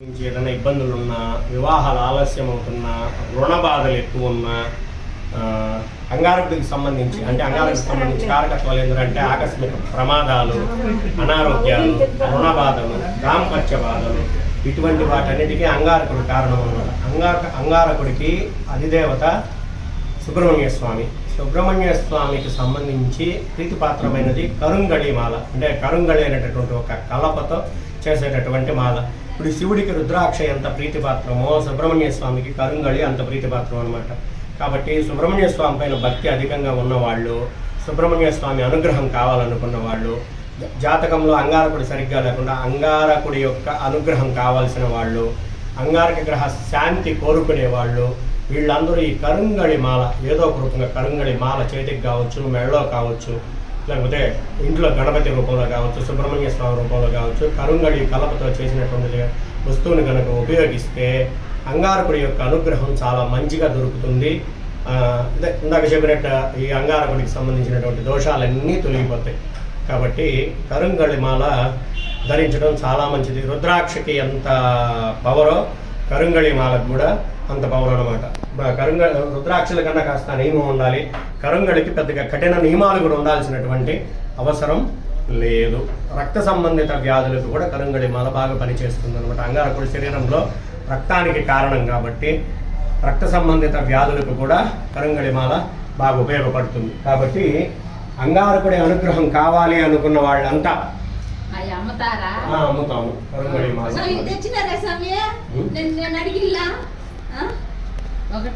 నుంచి ఏదైనా ఇబ్బందులు ఉన్నా వివాహాలు ఆలస్యం అవుతున్నా రుణ బాధలు ఎక్కువ ఉన్నా అంగారకుడికి సంబంధించి అంటే అంగారకుడికి సంబంధించి కారకత్వాలు ఏంటంటే ఆకస్మిక ప్రమాదాలు అనారోగ్యాలు రుణ బాధలు దాంపత్య బాధలు ఇటువంటి వాటన్నిటికీ అంగారకుడు కారణం అన్నమాట. అంగారక అంగారకుడికి అధిదేవత సుబ్రహ్మణ్య స్వామి. సుబ్రహ్మణ్య స్వామికి సంబంధించి ప్రీతిపాత్రమైనది కరుంగళి మాల. అంటే కరుంగళి అనేటటువంటి ఒక కలపతో చేసేటటువంటి మాల. ఇప్పుడు శివుడికి రుద్రాక్ష ఎంత ప్రీతిపాత్రమో సుబ్రహ్మణ్య స్వామికి కరుంగళి అంత ప్రీతిపాత్రం అనమాట కాబట్టి సుబ్రహ్మణ్య స్వామి పైన భక్తి అధికంగా ఉన్నవాళ్ళు సుబ్రహ్మణ్య స్వామి అనుగ్రహం కావాలనుకున్న వాళ్ళు జాతకంలో అంగారకుడు సరిగ్గా లేకుండా అంగారకుడి యొక్క అనుగ్రహం కావాల్సిన వాళ్ళు అంగారక గ్రహ శాంతి కోరుకునే వాళ్ళు వీళ్ళందరూ ఈ కరుంగళి మాల ఏదో ఒక రూపంగా కరుంగళి మాల చేతికి కావచ్చు మెడలో కావచ్చు లేకపోతే ఇంట్లో గణపతి రూపంలో కావచ్చు సుబ్రహ్మణ్య స్వామి రూపంలో కావచ్చు కరుంగళి కలపతో చేసినటువంటి వస్తువుని కనుక ఉపయోగిస్తే అంగారకుడి యొక్క అనుగ్రహం చాలా మంచిగా దొరుకుతుంది. ఇదే ఇందాక చెప్పినట్టు ఈ అంగారకుడికి సంబంధించినటువంటి దోషాలన్నీ తొలగిపోతాయి. కాబట్టి కరుంగళి మాల ధరించడం చాలా మంచిది. రుద్రాక్షకి ఎంత పవరో కరుంగళి మాలకు కూడా అంత పవర్ అనమాట కరుంగ రుద్రాక్షల కన్నా కాస్త నియమం ఉండాలి. కరుంగళికి పెద్దగా కఠిన నియమాలు కూడా ఉండాల్సినటువంటి అవసరం లేదు. రక్త సంబంధిత వ్యాధులకు కూడా కరుంగళి మాల బాగా పనిచేస్తుంది అనమాట అంగారకుడి శరీరంలో రక్తానికి కారణం కాబట్టి రక్త సంబంధిత వ్యాధులకు కూడా కరుంగళి మాల బాగా ఉపయోగపడుతుంది. కాబట్టి అంగారకుడి అనుగ్రహం కావాలి అనుకున్న వాళ్ళంతా అమ్ముతాము. కరుంగళి మాల. ఒకటి